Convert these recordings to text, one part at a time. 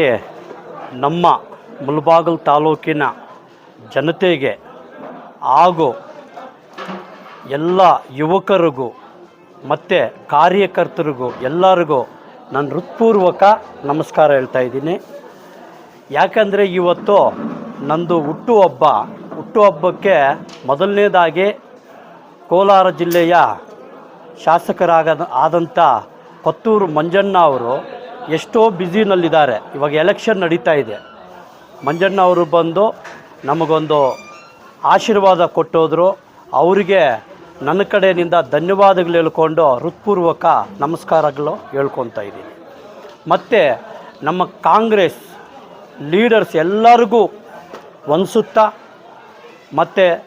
ಏ, ನಮ್ಮ ಮುಳಬಾಗಿಲು ತಾಲೂಕಿನ ಜನತೆಗೆ ಹಾಗೂ ಎಲ್ಲ ಯುವಕರಿಗೂ ಮತ್ತು ಕಾರ್ಯಕರ್ತರಿಗೂ ಎಲ್ಲರಿಗೂ ನಾನು ಹೃತ್ಪೂರ್ವಕ ನಮಸ್ಕಾರ ಹೇಳ್ತಾ ಇದ್ದೀನಿ. ಯಾಕಂದರೆ ಇವತ್ತು ನಂದು ಹುಟ್ಟುಹಬ್ಬ ಹುಟ್ಟುಹಬ್ಬಕ್ಕೆ ಮೊದಲನೇದಾಗಿ ಕೋಲಾರ ಜಿಲ್ಲೆಯ ಶಾಸಕರಾಗ ಆದಂಥ ಕೊತ್ತೂರು ಮಂಜಣ್ಣ ಅವರು ಎಷ್ಟೋ ಬ್ಯುಸಿನಲ್ಲಿದ್ದಾರೆ. ಇವಾಗ ಎಲೆಕ್ಷನ್ ನಡೀತಾ ಇದೆ. ಮಂಜಣ್ಣ ಅವರು ಬಂದು ನಮಗೊಂದು ಆಶೀರ್ವಾದ ಕೊಟ್ಟೋದ್ರು. ಅವರಿಗೆ ನನ್ನ ಕಡೆಯಿಂದ ಧನ್ಯವಾದಗಳು ಹೇಳ್ಕೊಂಡು ಹೃತ್ಪೂರ್ವಕ ನಮಸ್ಕಾರಗಳು ಹೇಳ್ಕೊತಾ ಇದ್ದೀನಿ. ಮತ್ತು ನಮ್ಮ ಕಾಂಗ್ರೆಸ್ ಲೀಡರ್ಸ್ ಎಲ್ಲರಿಗೂ ಒನ್ಸುತ್ತಾ ಮತ್ತು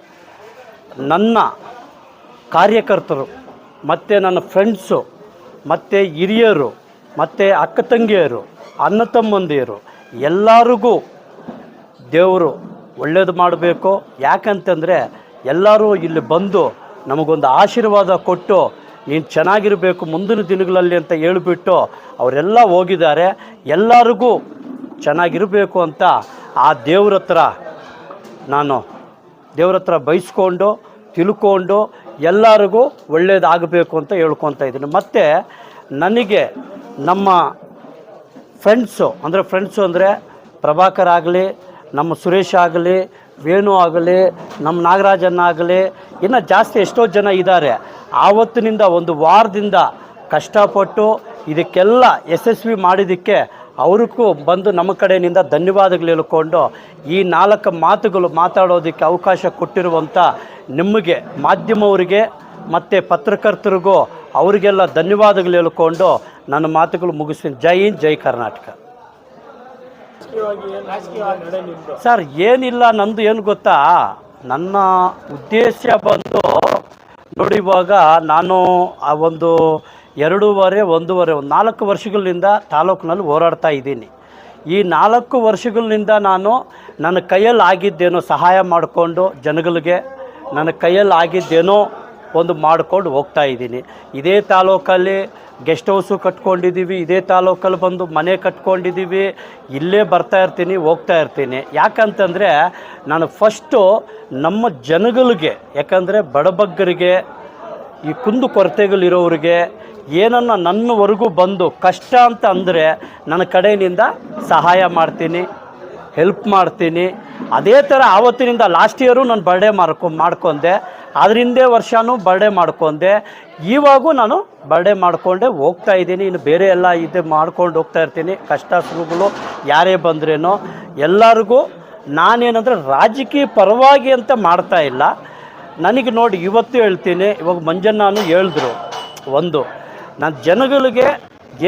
ನನ್ನ ಕಾರ್ಯಕರ್ತರು, ಮತ್ತು ನನ್ನ ಫ್ರೆಂಡ್ಸು ಮತ್ತು ಹಿರಿಯರು ಮತ್ತು ಅಕ್ಕ ತಂಗಿಯರು, ಅಣ್ಣ ತಮ್ಮಂದಿಯರು ಎಲ್ಲರಿಗೂ ದೇವರು ಒಳ್ಳೇದು ಮಾಡಬೇಕು. ಯಾಕಂತಂದರೆ ಎಲ್ಲರೂ ಇಲ್ಲಿ ಬಂದು ನಮಗೊಂದು ಆಶೀರ್ವಾದ ಕೊಟ್ಟು ನೀನು ಚೆನ್ನಾಗಿರಬೇಕು ಮುಂದಿನ ದಿನಗಳಲ್ಲಿ ಅಂತ ಹೇಳಿಬಿಟ್ಟು ಅವರೆಲ್ಲ ಹೋಗಿದ್ದಾರೆ. ಎಲ್ಲರಿಗೂ ಚೆನ್ನಾಗಿರಬೇಕು ಅಂತ ಆ ದೇವ್ರ ಹತ್ರ ನಾನು ದೇವ್ರ ಹತ್ರ ಬಯಸ್ಕೊಂಡು, ತಿಳ್ಕೊಂಡು ಎಲ್ಲರಿಗೂ ಒಳ್ಳೇದಾಗಬೇಕು ಅಂತ ಹೇಳ್ಕೊತಾ ಇದ್ದೀನಿ. ಮತ್ತು ನನಗೆ ನಮ್ಮ ಫ್ರೆಂಡ್ಸು ಅಂದರೆ ಫ್ರೆಂಡ್ಸು ಅಂದರೆ ಪ್ರಭಾಕರ್ ಆಗಲಿ, ನಮ್ಮ ಸುರೇಶ್ ಆಗಲಿ, ವೇಣು ಆಗಲಿ, ನಮ್ಮ ನಾಗರಾಜನ್ನ ಆಗಲಿ, ಇನ್ನು ಜಾಸ್ತಿ ಎಷ್ಟೋ ಜನ ಇದ್ದಾರೆ ಆವತ್ತಿನಿಂದ ಒಂದು ವಾರದಿಂದ ಕಷ್ಟಪಟ್ಟು ಇದಕ್ಕೆಲ್ಲ ಯಶಸ್ವಿ ಮಾಡಿದ್ದಕ್ಕೆ ಅವ್ರಿಗೂ ಬಂದು ನಮ್ಮ ಕಡೆಯಿಂದ ಧನ್ಯವಾದಗಳು ಹೇಳ್ಕೊಂಡು ಈ ನಾಲ್ಕು ಮಾತುಗಳು ಮಾತಾಡೋದಕ್ಕೆ ಅವಕಾಶ ಕೊಟ್ಟಿರುವಂಥ ನಿಮಗೆ ಮಾಧ್ಯಮವರಿಗೆ ಮತ್ತು ಪತ್ರಕರ್ತರಿಗೂ ಅವರಿಗೆಲ್ಲ ಧನ್ಯವಾದಗಳು ಹೇಳ್ಕೊಂಡು ನನ್ನ ಮಾತುಗಳು ಮುಗಿಸ್ತೀನಿ. ಜೈ ಹಿಂದ್, ಜೈ ಕರ್ನಾಟಕ. ಸರ್, ಏನಿಲ್ಲ, ನಂದು ಏನು ಗೊತ್ತಾ? ನನ್ನ ಉದ್ದೇಶ ಬಂದು ನೋಡಿವಾಗ ನಾನು ಆ ಒಂದು ಎರಡೂವರೆ, ಒಂದೂವರೆ, ಒಂದು ನಾಲ್ಕು ವರ್ಷಗಳಿಂದ ತಾಲೂಕಿನಲ್ಲಿ ಹೋರಾಡ್ತಾ ಇದ್ದೀನಿ. ಈ ನಾಲ್ಕು ವರ್ಷಗಳಿಂದ ನಾನು ನನ್ನ ಕೈಯಲ್ಲಿ ಆಗಿದ್ದೇನೋ ಸಹಾಯ ಮಾಡಿಕೊಂಡು ಜನಗಳಿಗೆ, ನನ್ನ ಕೈಯಲ್ಲಿ ಆಗಿದ್ದೇನೋ ಒಂದು ಮಾಡ್ಕೊಂಡು ಹೋಗ್ತಾ ಇದ್ದೀನಿ. ಇದೇ ತಾಲೂಕಲ್ಲಿ ಗೆಸ್ಟ್ ಹೌಸು ಕಟ್ಕೊಂಡಿದ್ದೀವಿ, ಇದೇ ತಾಲೂಕಲ್ಲಿ ಬಂದು ಮನೆ ಕಟ್ಕೊಂಡಿದ್ದೀವಿ, ಇಲ್ಲೇ ಬರ್ತಾ ಇರ್ತೀನಿ, ಹೋಗ್ತಾ ಇರ್ತೀನಿ. ಯಾಕಂತಂದರೆ ನಾನು ಫಸ್ಟು ನಮ್ಮ ಜನಗಳಿಗೆ, ಯಾಕಂದರೆ ಬಡಬಗ್ಗರಿಗೆ, ಈ ಕುಂದು ಕೊರತೆಗಳಿರೋರಿಗೆ, ಏನನ್ನ ನನ್ನವರೆಗೂ ಬಂದು ಕಷ್ಟ ಅಂತ ಅಂದರೆ ನನ್ನ ಕಡೆಯಿಂದ ಸಹಾಯ ಮಾಡ್ತೀನಿ ಹೆಲ್ಪ್ ಮಾಡ್ತೀನಿ. ಅದೇ ಥರ ಆವತ್ತಿನಿಂದ ಲಾಸ್ಟ್ ಇಯರು ನಾನು ಬರ್ಡೇ ಮಾಡ್ಕೊ, ಮಾಡ್ಕೊಂಡೆ. ಅದರಿಂದೇ ವರ್ಷನೂ ಬರ್ಡೇ ಮಾಡ್ಕೊಂಡೆ. ಇವಾಗೂ ನಾನು ಬರ್ಡೇ ಮಾಡಿಕೊಂಡೆ, ಹೋಗ್ತಾ ಇದ್ದೀನಿ. ಇನ್ನು ಬೇರೆ ಎಲ್ಲ ಇದು ಮಾಡ್ಕೊಂಡು ಹೋಗ್ತಾ ಇರ್ತೀನಿ. ಕಷ್ಟ ಸುಖಗಳು ಯಾರೇ ಬಂದ್ರೇನೋ. ಎಲ್ಲರಿಗೂ ನಾನೇನಂದರೆ ರಾಜಕೀಯ ಪರವಾಗಿ ಅಂತ ಮಾಡ್ತಾ ಇಲ್ಲ. ನನಗೆ ನೋಡಿ ಇವತ್ತು ಹೇಳ್ತೀನಿ. ಇವಾಗ ಮಂಜಣ್ಣನು ಹೇಳಿದ್ರು. ಒಂದು, ನಾನು ಜನಗಳಿಗೆ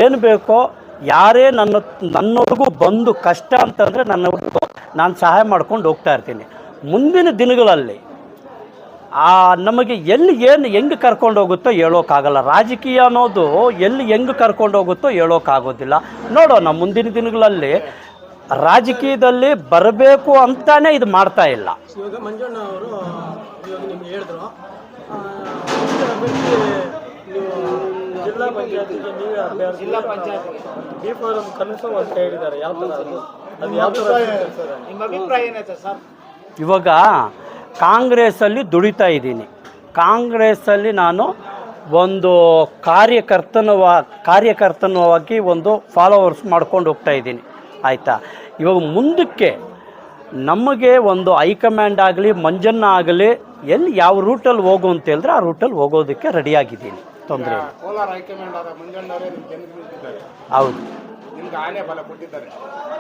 ಏನು ಬೇಕೋ, ಯಾರೇ ನನ್ನ, ನನ್ನವ್ರಿಗೂ ಬಂದು ಕಷ್ಟ ಅಂತಂದರೆ ನನ್ನವ್ರಿಗೂ ನಾನು ಸಹಾಯ ಮಾಡ್ಕೊಂಡು ಹೋಗ್ತಾ ಇರ್ತೀನಿ. ಮುಂದಿನ ದಿನಗಳಲ್ಲಿ ಆ ನಮಗೆ ಎಲ್ಲಿ ಏನು ಹೆಂಗೆ ಕರ್ಕೊಂಡು ಹೋಗುತ್ತೋ ಹೇಳೋಕ್ಕಾಗಲ್ಲ ರಾಜಕೀಯ ಅನ್ನೋದು ಎಲ್ಲಿ ಹೆಂಗೆ ಕರ್ಕೊಂಡು ಹೋಗುತ್ತೋ ಹೇಳೋಕ್ಕಾಗೋದಿಲ್ಲ ನೋಡೋಣ ಮುಂದಿನ ದಿನಗಳಲ್ಲಿ ರಾಜಕೀಯದಲ್ಲಿ ಬರಬೇಕು ಅಂತಾನೆ ಇದು ಮಾಡ್ತಾ ಇಲ್ಲ. ಇವಾಗ ಮಂಜಣ್ಣ ಅವರು ಇವಾಗ ನಿಮ್ಗೆ ಹೇಳಿದ್ರು. ಆ, ನೀವು ಜಿಲ್ಲಾ ಪಂಚಾಯತಿಗೆ ನೀವೇ ಅಭ್ಯರ್ಥಿ. ಜಿಲ್ಲಾ ಪಂಚಾಯತ್. ಬಿ ಫಾರಂ ಕನ್ಫರ್ಮ್ ಅಂತ ಹೇಳಿದ್ದಾರೆ. ಯಾವ ಥರ ಅದು? ಅದು ಯಾವ ಥರ ನಿಮ್ಮ ಅಭಿಪ್ರಾಯ ಏನೈತೆ ಸರ್? ಇವಾಗ ಕಾಂಗ್ರೆಸ್ಸಲ್ಲಿ ದುಡಿತಾ ಇದ್ದೀನಿ. ಕಾಂಗ್ರೆಸ್ಸಲ್ಲಿ ನಾನು ಒಂದು ಕಾರ್ಯಕರ್ತನವ ಕಾರ್ಯಕರ್ತನವಾಗಿ ಒಂದು ಫಾಲೋವರ್ಸ್ ಮಾಡ್ಕೊಂಡು ಹೋಗ್ತಾ ಇದ್ದೀನಿ. ಆಯಿತಾ? ಇವಾಗ ಮುಂದಕ್ಕೆ ನಮಗೆ ಒಂದು ಹೈಕಮಾಂಡ್ ಆಗಲಿ ಮಂಜನ್ನ ಆಗಲಿ ಎಲ್ಲಿ ಯಾವ ರೂಟಲ್ಲಿ ಹೋಗು ಅಂತ ಹೇಳಿದ್ರೆ ಆ ರೂಟಲ್ಲಿ ಹೋಗೋದಕ್ಕೆ ರೆಡಿಯಾಗಿದ್ದೀನಿ ತೊಂದರೆ ಹೌದು. ನಿಮ್ಗೆ ಆನೆ ಬಲ ಕೊಟ್ಟಿದ್ದಾರೆ.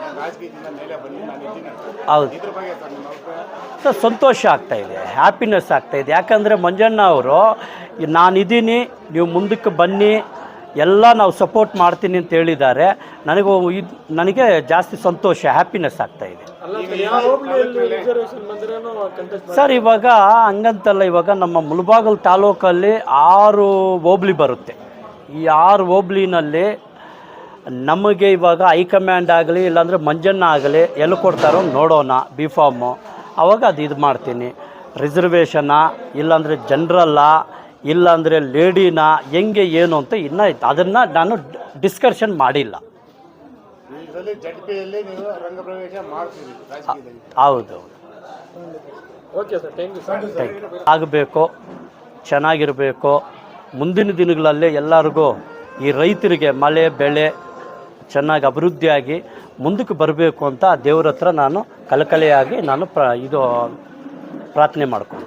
ನಾನು ರಾಜಕೀಯದಿಂದ ಮೇಲೆ ಬನ್ನಿ ನಾನು ಇದ್ದೀನಿ ಅಂತ. ಹೌದು. ಇದ್ರ ಬಗ್ಗೆ ಸರ್ ನಿಮ್ಮ ಅಭಿಪ್ರಾಯ? ಸರ್ ಸಂತೋಷ ಆಗ್ತಾ ಇದೆ ಹ್ಯಾಪಿನೆಸ್ ಆಗ್ತಾ ಇದೆ. ಯಾಕಂದರೆ ಮಂಜಣ್ಣ ಅವರು ನಾನಿದ್ದೀನಿ ನೀವು ಮುಂದಕ್ಕೆ ಬನ್ನಿ ಎಲ್ಲ ನಾವು ಸಪೋರ್ಟ್ ಮಾಡ್ತೀನಿ ಅಂತ ಹೇಳಿದ್ದಾರೆ. ನನಗೂ ಇದು ನನಗೆ ಜಾಸ್ತಿ ಸಂತೋಷ ಹ್ಯಾಪಿನೆಸ್ ಆಗ್ತಾ ಇದೆ. ಸರ್ ಇವಾಗ ಹಂಗಂತಲ್ಲ ಇವಾಗ ನಮ್ಮ ಮುಳಬಾಗಲ್ ತಾಲೂಕಲ್ಲಿ ಆರು ಹೋಬ್ಳಿ ಬರುತ್ತೆ. ಈ ಆರು ಹೋಬ್ಳಿನಲ್ಲಿ ನಮಗೆ ಇವಾಗ ಹೈಕಮಾಂಡ್ ಆಗಲಿ ಇಲ್ಲಾಂದರೆ ಮಂಜಣ್ಣ ಆಗಲಿ ಎಲ್ಲಿ ಕೊಡ್ತಾರೋ ನೋಡೋಣ ಬಿ ಫಾಮು ಅವಾಗ ಅದು ಇದು ಮಾಡ್ತೀನಿ. ರಿಸರ್ವೇಷನ ಇಲ್ಲಾಂದರೆ ಜನ್ರಲ್ಲ ಇಲ್ಲಾಂದರೆ ಲೇಡಿನ ಹೆಂಗೆ ಏನು ಅಂತ ಇನ್ನೂ ಅದನ್ನು ನಾನು ಡಿಸ್ಕಷನ್ ಮಾಡಿಲ್ಲ. ಹೌದು. Okay sir thank you sir ಆಗಬೇಕು ಚೆನ್ನಾಗಿರಬೇಕು. ಮುಂದಿನ ದಿನಗಳಲ್ಲಿ ಎಲ್ಲರಿಗೂ ಈ ರೈತರಿಗೆ ಮಳೆ ಬೆಳೆ ಚೆನ್ನಾಗಿ ಅಭಿವೃದ್ಧಿಯಾಗಿ ಮುಂದಕ್ಕೆ ಬರಬೇಕು ಅಂತ ಆ ದೇವ್ರ ಹತ್ರ ನಾನು ಕಲಕಲೆಯಾಗಿ ನಾನು ಪ್ರ ಇದು ಪ್ರಾರ್ಥನೆ ಸರ್